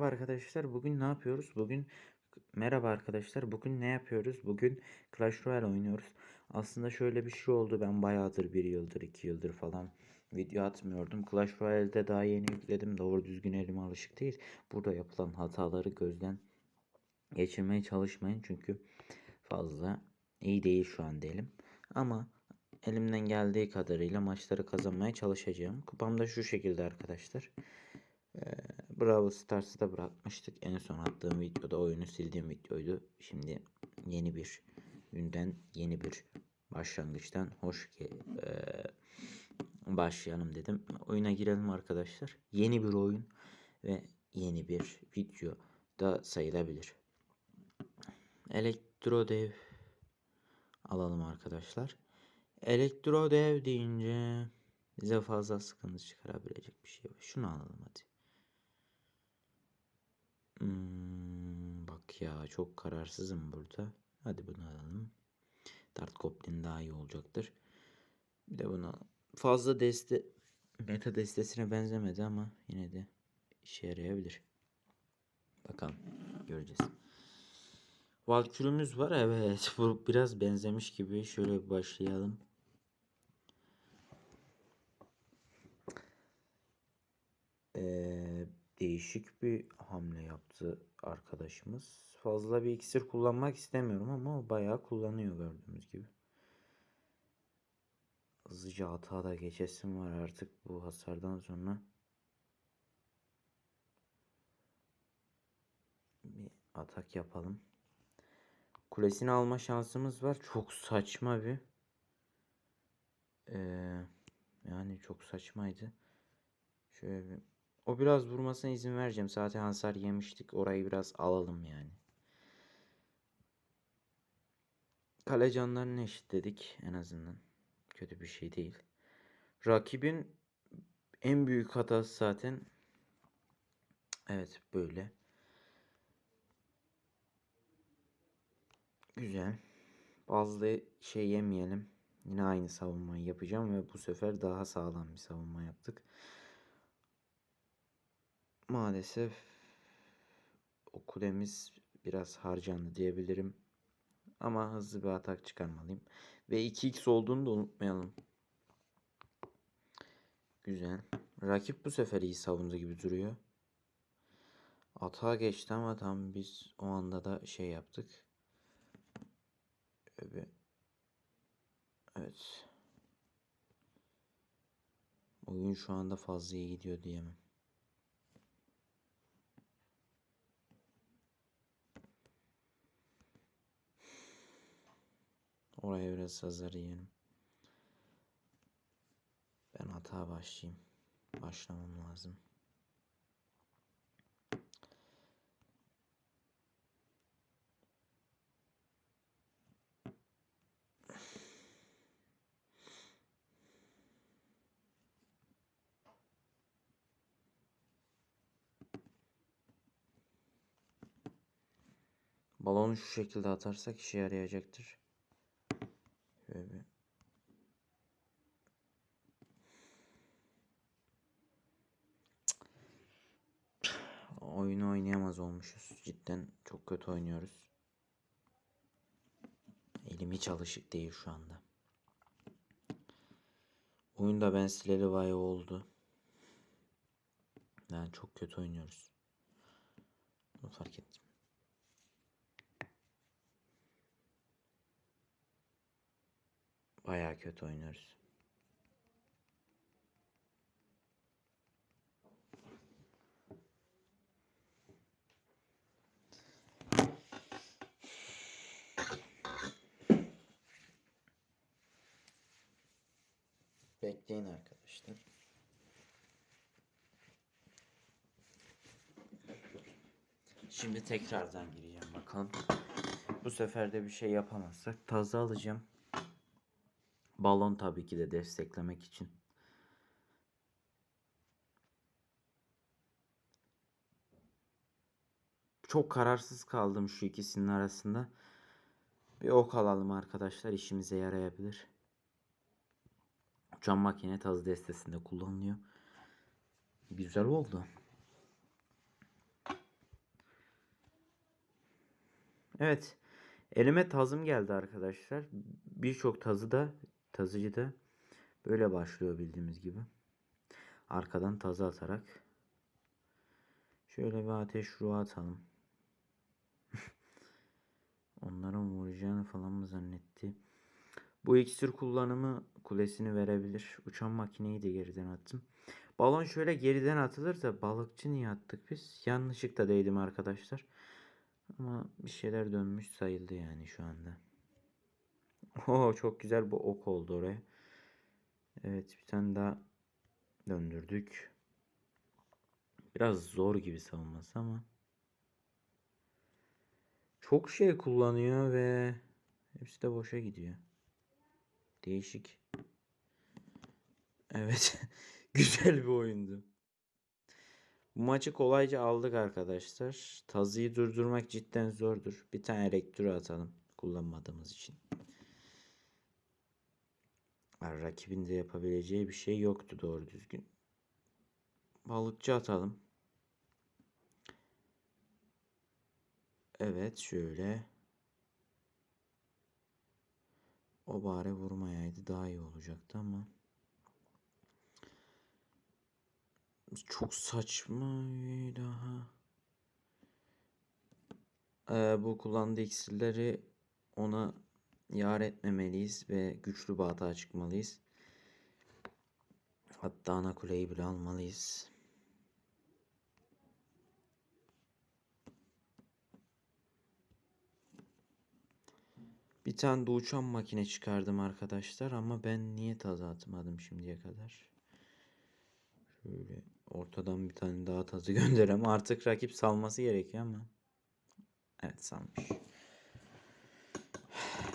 Merhaba arkadaşlar. Bugün ne yapıyoruz? Bugün merhaba arkadaşlar. Bugün ne yapıyoruz? Bugün Clash Royale oynuyoruz. Aslında şöyle bir şey oldu. Ben bayağıdır bir yıldır, iki yıldır falan video atmıyordum. Clash Royale'de daha yeni yükledim. Doğru düzgün elime alışık değil. Burada yapılan hataları gözden geçirmeye çalışmayın. Çünkü fazla iyi değil şu an elim. Ama elimden geldiği kadarıyla maçları kazanmaya çalışacağım. Kupam da şu şekilde arkadaşlar. Ee, Bravo Stars'ı da bırakmıştık. En son attığım videoda oyunu sildiğim videoydu. Şimdi yeni bir günden yeni bir başlangıçtan hoş ki başlayalım dedim. Oyuna girelim arkadaşlar. Yeni bir oyun ve yeni bir video da sayılabilir. Elektro dev alalım arkadaşlar. Elektro dev deyince bize fazla sıkıntı çıkarabilecek bir şey var. Şunu alalım hadi. Hmm, bak ya çok kararsızım burada. Hadi bunu alalım. Dart Goblin daha iyi olacaktır. Bir de buna fazla deste meta destesine benzemedi ama yine de işe yarayabilir. Bakalım göreceğiz. Valkürümüz var evet. Bu biraz benzemiş gibi. Şöyle bir başlayalım. Ee, değişik bir hamle yaptı arkadaşımız. Fazla bir iksir kullanmak istemiyorum ama bayağı kullanıyor gördüğümüz gibi. Hızlıca hata da geçesim var artık bu hasardan sonra. Bir atak yapalım. Kulesini alma şansımız var. Çok saçma bir. Ee, yani çok saçmaydı. Şöyle bir o biraz vurmasına izin vereceğim. Zaten hasar yemiştik. Orayı biraz alalım yani. Kale canlarını eşitledik en azından. Kötü bir şey değil. Rakibin en büyük hatası zaten evet böyle. Güzel. Fazla şey yemeyelim. Yine aynı savunmayı yapacağım ve bu sefer daha sağlam bir savunma yaptık maalesef o biraz harcandı diyebilirim. Ama hızlı bir atak çıkarmalıyım. Ve 2x olduğunu da unutmayalım. Güzel. Rakip bu sefer iyi savundu gibi duruyor. Atağa geçti ama tam biz o anda da şey yaptık. Evet. Evet. Oyun şu anda fazla iyi gidiyor diyemem. Oraya biraz hazır yiyelim. Ben hata başlayayım. Başlamam lazım. Balonu şu şekilde atarsak işe yarayacaktır. Şöyle Oyunu oynayamaz olmuşuz. Cidden çok kötü oynuyoruz. Elim hiç alışık değil şu anda. Oyunda ben sileli vay oldu. Yani çok kötü oynuyoruz. Bunu fark ettim. Baya kötü oynuyoruz. Bekleyin arkadaşlar. Şimdi tekrardan gireceğim bakalım. Bu sefer de bir şey yapamazsak taze alacağım. Balon tabii ki de desteklemek için. Çok kararsız kaldım şu ikisinin arasında. Bir ok alalım arkadaşlar işimize yarayabilir. Uçan makine taz destesinde kullanılıyor. Güzel oldu. Evet. Elime tazım geldi arkadaşlar. Birçok tazı da tazıcı da böyle başlıyor bildiğimiz gibi. Arkadan tazı atarak. Şöyle bir ateş ruhu atalım. Onlara vuracağını falan mı zannetti? Bu iksir kullanımı kulesini verebilir. Uçan makineyi de geriden attım. Balon şöyle geriden atılır da balıkçı niye attık biz? Yanlışlıkla değdim arkadaşlar. Ama bir şeyler dönmüş sayıldı yani şu anda. Oo çok güzel bu ok oldu oraya. Evet bir tane daha döndürdük. Biraz zor gibi savunması ama. Çok şey kullanıyor ve hepsi de boşa gidiyor. Değişik. Evet. Güzel bir oyundu. Bu maçı kolayca aldık arkadaşlar. Tazıyı durdurmak cidden zordur. Bir tane elektro atalım kullanmadığımız için. Rakibin de yapabileceği bir şey yoktu doğru düzgün. Balıkçı atalım. Evet şöyle. O bari vurmayaydı daha iyi olacaktı ama. Çok saçma daha. Ee, bu kullandığı iksirleri ona yar etmemeliyiz ve güçlü bağda çıkmalıyız. Hatta ana kuleyi bile almalıyız. Tane de uçan makine çıkardım arkadaşlar ama ben niye tazı atmadım şimdiye kadar. Şöyle ortadan bir tane daha tazı gönderem. Artık rakip salması gerekiyor ama. Evet salmış.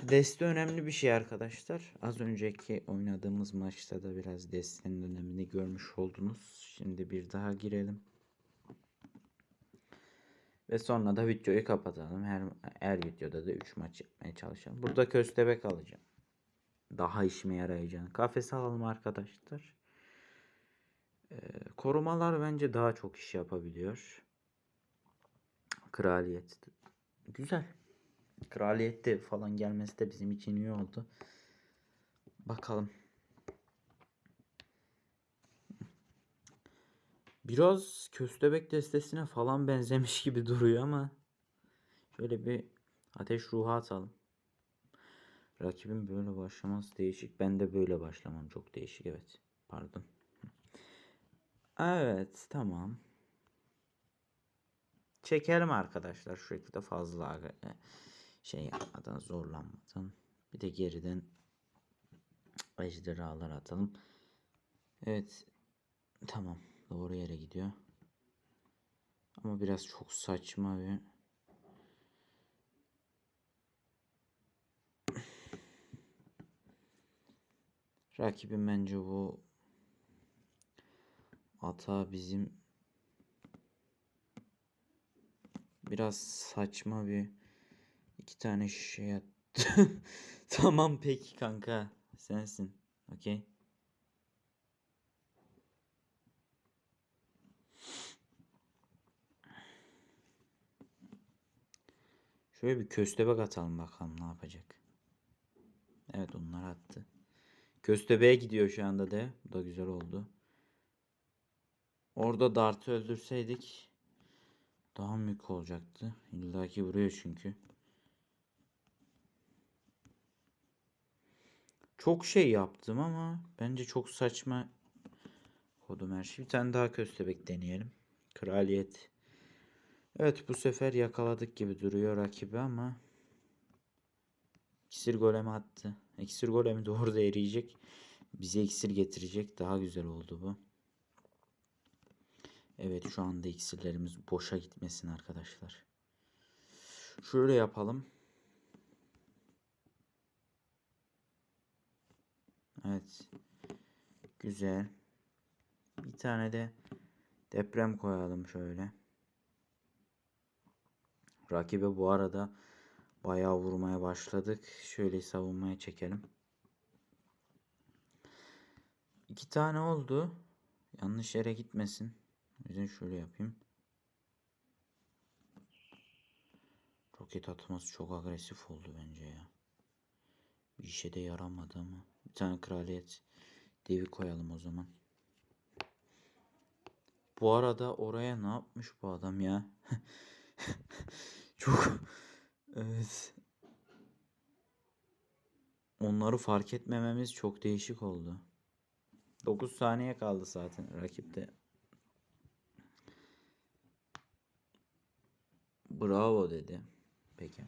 Deste önemli bir şey arkadaşlar. Az önceki oynadığımız maçta da biraz destenin önemini görmüş oldunuz. Şimdi bir daha girelim. Ve sonra da videoyu kapatalım. Her, her videoda da 3 maç yapmaya çalışalım. Burada köstebek alacağım. Daha işime yarayacağını. Kafes alalım arkadaşlar. Ee, korumalar bence daha çok iş yapabiliyor. Kraliyet. Güzel. Kraliyette falan gelmesi de bizim için iyi oldu. Bakalım. Biraz köstebek destesine falan benzemiş gibi duruyor ama şöyle bir ateş ruhu atalım. Rakibin böyle başlaması değişik. Ben de böyle başlamam çok değişik evet. Pardon. Evet tamam. Çekelim arkadaşlar şu şekilde fazla şey yapmadan zorlanmadan. Bir de geriden ejderhalar atalım. Evet. Tamam. Doğru yere gidiyor. Ama biraz çok saçma bir Rakibim bence bu ata bizim biraz saçma bir iki tane şey attı. tamam peki kanka sensin. Okey. Şöyle bir köstebek atalım bakalım ne yapacak. Evet onlar attı. Köstebeğe gidiyor şu anda de. Bu da güzel oldu. Orada Dart'ı öldürseydik daha mük olacaktı. İlla ki vuruyor çünkü. Çok şey yaptım ama bence çok saçma kodum her şey. Bir tane daha köstebek deneyelim. Kraliyet. Evet bu sefer yakaladık gibi duruyor rakibi ama iksir golemi attı. İksir golemi de orada eriyecek. Bize iksir getirecek. Daha güzel oldu bu. Evet şu anda iksirlerimiz boşa gitmesin arkadaşlar. Şöyle yapalım. Evet. Güzel. Bir tane de deprem koyalım şöyle. Rakibe bu arada bayağı vurmaya başladık. Şöyle savunmaya çekelim. İki tane oldu. Yanlış yere gitmesin. O yüzden şöyle yapayım. Roket atması çok agresif oldu bence ya. Bir işe de yaramadı ama. Bir tane kraliyet devi koyalım o zaman. Bu arada oraya ne yapmış bu adam ya? Çok evet. Onları fark etmememiz çok değişik oldu. 9 saniye kaldı zaten rakipte. Bravo dedi. Peki.